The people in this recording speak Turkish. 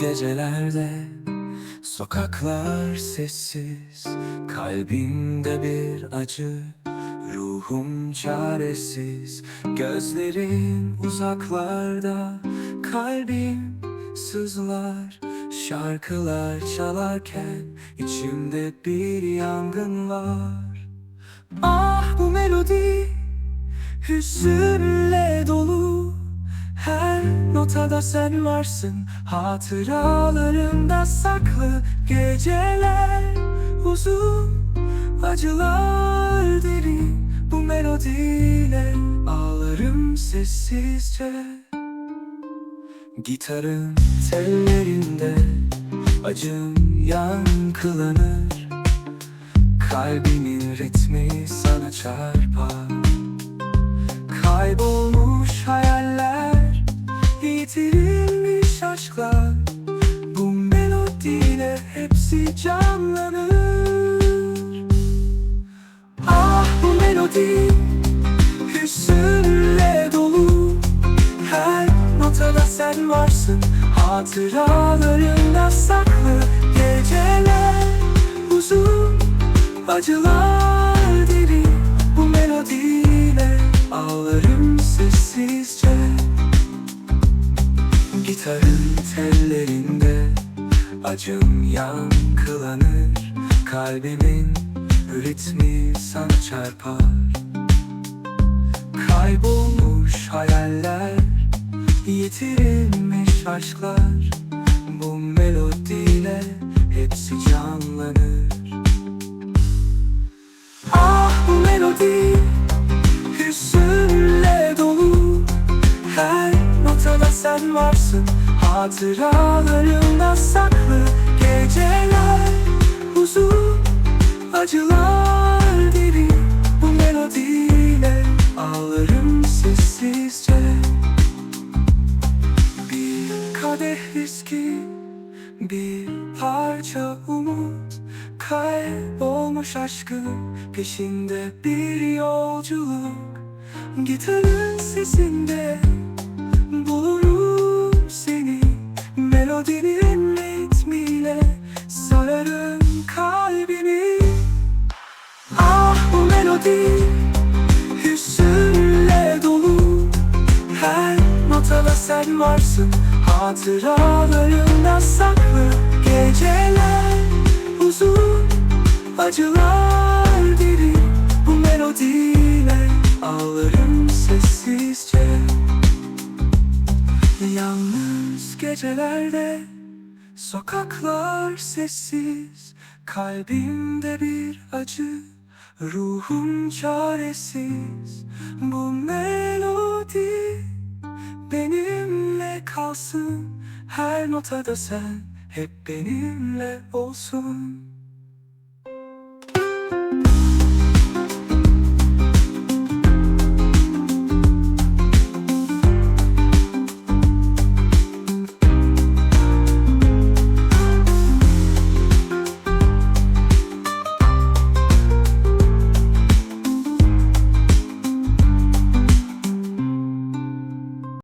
gecelerde Sokaklar sessiz Kalbimde bir acı Ruhum çaresiz. Gözlerim uzaklarda Kalbim sızlar. Şarkılar çalarken içimde bir yangın var. Ah bu melodi Hüzünle dolu Her notada sen varsın. Hatıralarımda saklı Geceler uzun Acılar derin Bu melodiyle Ağlarım sessizce. Gitarın tellerinde Acım yankılanır. Kalbimin ritmi sana çarpar. Kaybolmuş canlanır Ah bu melodi Hüzünle dolu. Her notada sen varsın. Hatıralarında saklı Geceler uzun Acılar derin Bu melodiyle Ağlarım sessizce. Gitarın Acım yankılanır Kalbimin ritmi sana çarpar. Kaybolmuş hayaller Yitirilmiş aşklar. Bu melodiyle hepsi canlanır. Ah bu melodi Hüzünle dolu. Her notada sen varsın Hatıralarımda saklı Geceler uzun Acılar derin Bu melodiyle Ağlarım sessizce. Bir kadeh viski Bir parça umut. Kaybolmuş aşkın Peşinde bir yolculuk. Gitarın sesinde Bulurum melodi Hüzünle dolu. Her notada sen varsın. Hatıralarımda saklı Geceler uzun Acılar derin Bu melodiyle Ağlarım sessizce. Yalnız gecelerde Sokaklar sessiz. Kalbimde bir acı Ruhum çaresiz Bu melodi Benimle kalsın. Her notada sen Hep benimle olsun